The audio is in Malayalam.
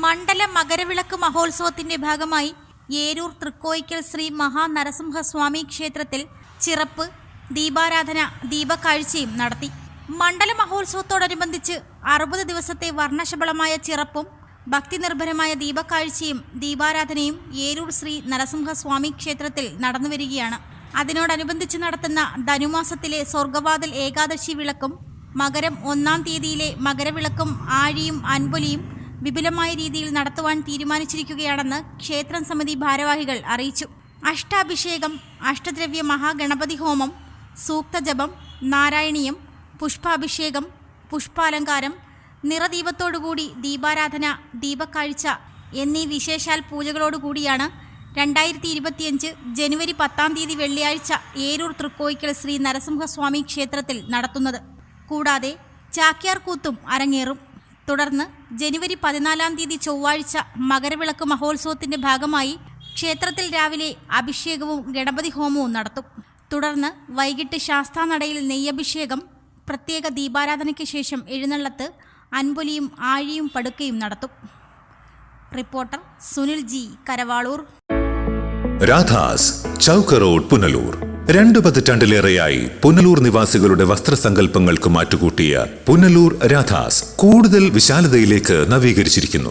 മണ്ഡല മകരവിളക്ക് മഹോത്സവത്തിന്റെ ഭാഗമായി ഏരൂർ തൃക്കോയിക്കൽ ശ്രീ മഹാനരസിംഹസ്വാമി ക്ഷേത്രത്തിൽ ചിറപ്പ് ദീപാരാധന ദീപക്കാഴ്ചയും നടത്തി. മണ്ഡല മഹോത്സവത്തോടനുബന്ധിച്ച് അറുപത് ദിവസത്തെ വർണശബളമായ ചിറപ്പും ഭക്തിനിർഭരമായ ദീപക്കാഴ്ചയും ദീപാരാധനയും ഏരൂർ ശ്രീ നരസിംഹസ്വാമി ക്ഷേത്രത്തിൽ നടന്നുവരികയാണ്. അതിനോടനുബന്ധിച്ച് നടത്തുന്ന ധനുമാസത്തിലെ സ്വർഗവാതിൽ ഏകാദശി വിളക്കും മകരം ഒന്നാം തീയതിയിലെ മകരവിളക്കും ആഴിയും അൻപൊലിയും വിപുലമായ രീതിയിൽ നടത്തുവാൻ തീരുമാനിച്ചിരിക്കുകയാണെന്ന് ക്ഷേത്രം സമിതി ഭാരവാഹികൾ അറിയിച്ചു. അഷ്ടാഭിഷേകം അഷ്ടദ്രവ്യ മഹാഗണപതി ഹോമം സൂക്തജപം നാരായണീയം പുഷ്പാഭിഷേകം പുഷ്പാലങ്കാരം നിറദീപത്തോടുകൂടി ദീപാരാധന ദീപക്കാഴ്ച എന്നീ വിശേഷാൽ പൂജകളോടുകൂടിയാണ് രണ്ടായിരത്തി ഇരുപത്തിയഞ്ച് ജനുവരി പത്താം തീയതി വെള്ളിയാഴ്ച ഏരൂർ തൃക്കോയിക്കൽ ശ്രീ നരസിംഹസ്വാമി ക്ഷേത്രത്തിൽ നടത്തുന്നത്. കൂടാതെ ചാക്യാർകൂത്തും അരങ്ങേറും. തുടർന്ന് ജനുവരി പതിനാലാം തീയതി ചൊവ്വാഴ്ച മകരവിളക്ക് മഹോത്സവത്തിന്റെ ഭാഗമായി ക്ഷേത്രത്തിൽ രാവിലെ അഭിഷേകവും ഗണപതി ഹോമവും നടത്തും. തുടർന്ന് വൈകിട്ട് ശാസ്താനടയിൽ നെയ്യഭിഷേകം പ്രത്യേക ദീപാരാധനയ്ക്ക് ശേഷം എഴുന്നള്ളത്ത് അൻപൊലിയും ആഴിയും പടുക്കയും നടത്തും. Reporter Sunil G Karavaloor. Radhas Chowk road Punalur. രണ്ടു പതിറ്റാണ്ടിലേറെയായി പുനലൂർ നിവാസികളുടെ വസ്ത്രസങ്കല്പങ്ങൾക്ക് മാറ്റുകൂട്ടിയ പുനലൂർ രാധാസ് കൂടുതൽ വിശാലതയിലേക്ക് നവീകരിച്ചിരിക്കുന്നു.